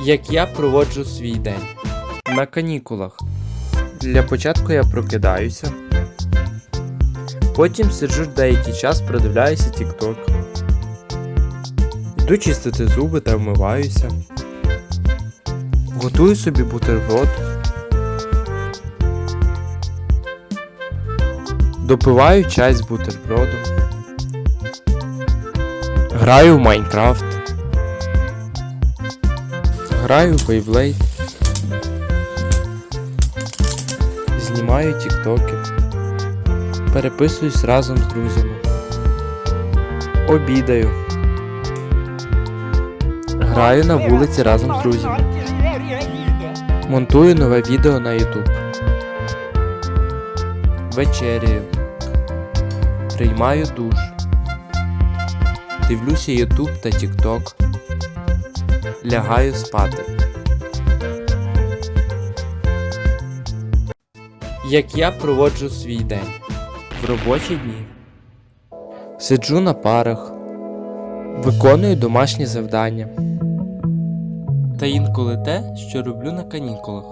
Як я проводжу свій день на канікулах. Для початку я прокидаюся. Потім сиджу деякий час, продивляюся TikTok. Йду чистити зуби та вмиваюся. Готую собі бутерброд. Допиваю чай з бутербродом. Граю в Майнкрафт. Граю в Beyblade. Знімаю тіктоки. Переписуюсь разом з друзями. Обідаю. Граю на вулиці разом з друзями. Монтую нове відео на YouTube. Вечеряю. Приймаю душ. Дивлюся YouTube та TikTok. Лягаю спати. Як я проводжу свій день в робочі дні. Сиджу на парах, виконую домашні завдання. Та інколи те, що роблю на канікулах.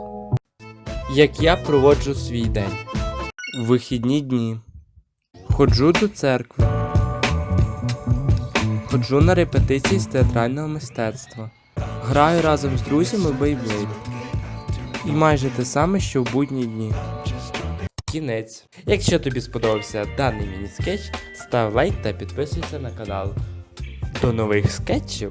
Як я проводжу свій день. В вихідні дні. Ходжу до церкви. Ходжу на репетиції з театрального мистецтва. Граю разом з друзями Beyblade. І майже те саме, що в будні дні. Кінець. Якщо тобі сподобався даний міні-скетч, став лайк та підписуйся на канал. До нових скетчів!